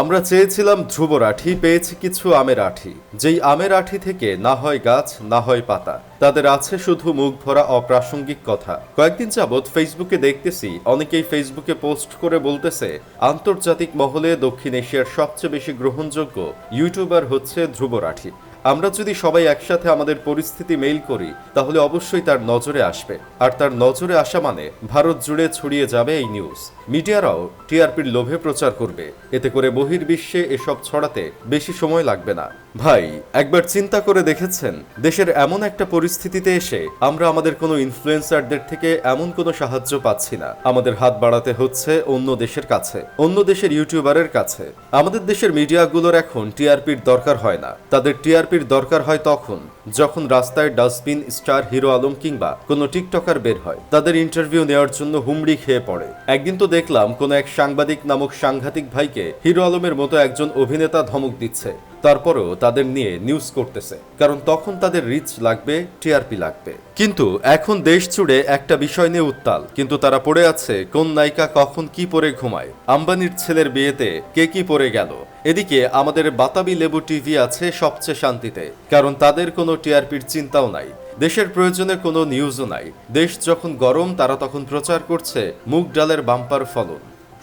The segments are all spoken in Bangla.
আমরা চেয়েছিলাম ধ্রুব রাঠি, পেয়েছি কিছু আমের আঠি। যেই আমের আঠি থেকে না হয় গাছ, না হয় পাতা, তাদের আছে শুধু মুখ ভরা অপ্রাসঙ্গিক কথা। কয়েকদিন যাবৎ ফেসবুকে দেখতেছি, অনেকেই ফেসবুকে পোস্ট করে বলতেছে, আন্তর্জাতিক মহলে দক্ষিণ এশিয়ার সবচেয়ে বেশি গ্রহণযোগ্য ইউটিউবার হচ্ছে ধ্রুবরাঠি আমরা যদি সবাই একসাথে আমাদের পরিস্থিতি মেইল করি, তাহলে অবশ্যই তার নজরে আসবে। আর তার নজরে আসা মানে ভারত জুড়ে ছড়িয়ে যাবে এই নিউজ। মিডিয়ারাও টিআরপির লোভে প্রচার করবে। এতে করে বহির্বিশ্বে এসব ছড়াতে বেশি সময় লাগবে না। ভাই, একবার চিন্তা করে দেখেছেন? দেশের এমন একটা পরিস্থিতিতে এসে আমরা আমাদের কোনো ইনফ্লুয়েন্সারদের থেকে এমন কোনো সাহায্য পাচ্ছি না। আমাদের হাত বাড়াতে হচ্ছে অন্য দেশের কাছে, অন্য দেশের ইউটিউবারের কাছে। আমাদের দেশের মিডিয়াগুলোর এখন টিআরপির দরকার হয় না। তাদের টিআরপির দরকার হয় তখন, যখন রাস্তায় ডাস্টবিন, স্টার, হিরো আলম কিংবা কোনো টিকটকার বের হয়। তাদের ইন্টারভিউ নেওয়ার জন্য হুমড়ি খেয়ে পড়ে। একদিন তো দেখলাম কোনো এক সাংবাদিক নামক সাংঘাতিক ভাইকে হিরো আলমের মতো একজন অভিনেতা ধমক দিচ্ছে। তারপরও তাদের নিয়ে নিউজ করতেছে। কারণ তখন তাদের রিচ লাগবে টিআরপি লাগবে। কিন্তু এখন দেশ জুড়ে একটা বিষয় নিয়ে উত্তাল। কিন্তু তারা পড়ে আছে, কোন নায়িকা কখন কি পরে ঘুমায়? আম্বানির ছেলের বিয়েতে কে কি পরে গেল? এদিকে আমাদের বাতাবি লেবু টিভি আছে সবচেয়ে শান্তিতে। কারণ তাদের কোনো টিআরপির চিন্তাও নাই। দেশের প্রয়োজনে কোনো নিউজও নাই। দেশ যখন গরম, তারা তখন প্রচার করছে মুগ ডালের বাম্পার ফলন।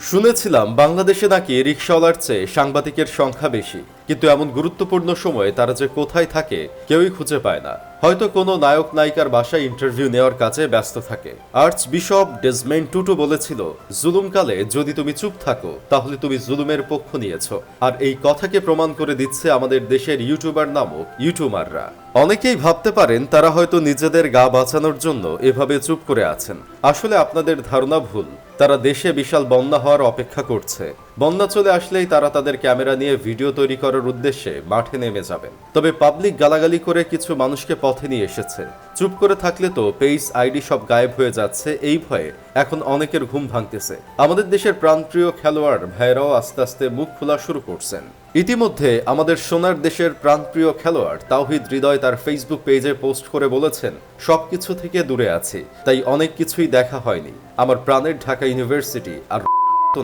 শুনেছিলাম বাংলাদেশে নাকি রিক্সাওয়ালার চেয়ে সাংবাদিকের সংখ্যা বেশি, কিন্তু এমন গুরুত্বপূর্ণ সময়ে তারা যে কোথায় থাকে কেউই খুঁজে পায় না। হয়তো কোনো নায়ক নায়িকার বাসায় ইন্টারভিউ নেওয়ার কাজে ব্যস্ত থাকে। আর্চ বিশপ ডেজমেন্ট টুটু বলেছিল, জুলুমকালে যদি তুমি চুপ থাকো, তাহলে তুমি জুলুমের পক্ষ নিয়েছো। আর এই কথাকে প্রমাণ করে দিচ্ছে আমাদের দেশের ইউটিউবার নামক ইউটিউবাররা। অনেকেই ভাবতে পারেন তারা হয়তো নিজেদের গা বাঁচানোর জন্য এভাবে চুপ করে আছেন। আসলে আপনাদের ধারণা ভুল। তারা দেশে বিশাল বন্যা হওয়ার অপেক্ষা করছে। বন্যা চলে আসলেই তারা তাদের ক্যামেরা নিয়ে ভিডিও তৈরি করার উদ্দেশ্যে মাঠে নেমে যাবেন। তবে পাবলিক গালাগালি করে কিছু মানুষকে পথে নিয়ে এসেছে। চুপ করে থাকলে তো পেইস আইডি সব গায়েব হয়ে যাচ্ছে, এই ভয়ে এখন অনেকের ঘুম ভাঙতেছে। আমাদের দেশের প্রাণপ্রিয় খেলোয়াড় ভাইরাও আস্তে আস্তে মুখ খোলা শুরু করছেন। ইতিমধ্যে আমাদের সোনার দেশের প্রাণপ্রিয় খেলোয়াড় তাওহিদ হৃদয় তার ফেসবুক পেজে পোস্ট করে বলেছেন, সবকিছু থেকে দূরে আছি, তাই অনেক কিছুই দেখা হয়নি। আমার প্রাণের ঢাকা ইউনিভার্সিটি আর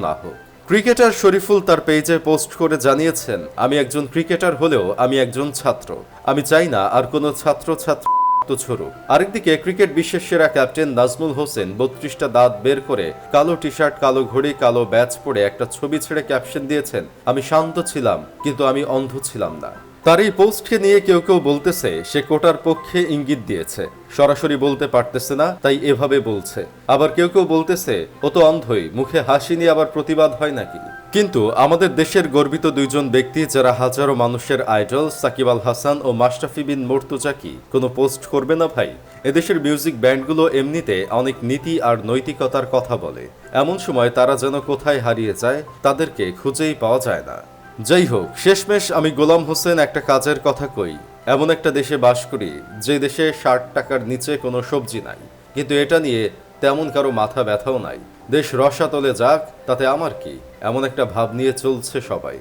না হোক। ক্রিকেটার শরীফুল তার পেজে পোস্ট করে জানিয়েছেন, আমি একজন ক্রিকেটার হলেও আমি একজন ছাত্র। আমি চাই না আর কোনো ছাত্র ছাত্র ছড়ুক। আরেকদিকে ক্রিকেট বিশ্বের সেরা ক্যাপ্টেন নাজমুল হোসেন বত্রিশটা দাঁত বের করে কালো টি শার্ট কালো ঘড়ি, কালো ব্যাচ পরে একটা ছবি ছেড়ে ক্যাপশন দিয়েছেন, আমি শান্ত ছিলাম, কিন্তু আমি অন্ধ ছিলাম না। তার এই পোস্টকে নিয়ে কেউ কেউ বলতেছে, সে কোটার পক্ষে ইঙ্গিত দিয়েছে। সরাসরি বলতে পারতেছে না, তাই এভাবে বলছে। আবার কেউ কেউ বলতেছে, ও তো অন্ধই, মুখে হাসি নিয়ে আবার প্রতিবাদ হয় নাকি? কিন্তু আমাদের দেশের গর্বিত দুইজন ব্যক্তি, যারা হাজারো মানুষের আইডল, সাকিব আল হাসান ও মাশরাফি বিন মর্তুজা কোনো পোস্ট করবে না ভাই? এদেশের মিউজিক ব্যান্ডগুলো এমনিতে অনেক নীতি আর নৈতিকতার কথা বলে। এমন সময় তারা যেন কোথায় হারিয়ে যায়, তাদেরকে খুঁজেই পাওয়া যায় না। যাই হোক শেষমেশ আমি গোলাম হোসেন একটা কাজের কথা কই। এমন একটা দেশে বাস করি, যে দেশে ষাট টাকার নিচে কোনো সবজি নাই। কিন্তু এটা নিয়ে তেমন কারও মাথা ব্যথাও নাই। দেশ রসাতলে যাক, তাতে আমার কি? এমন একটা ভাব নিয়ে চলছে সবাই।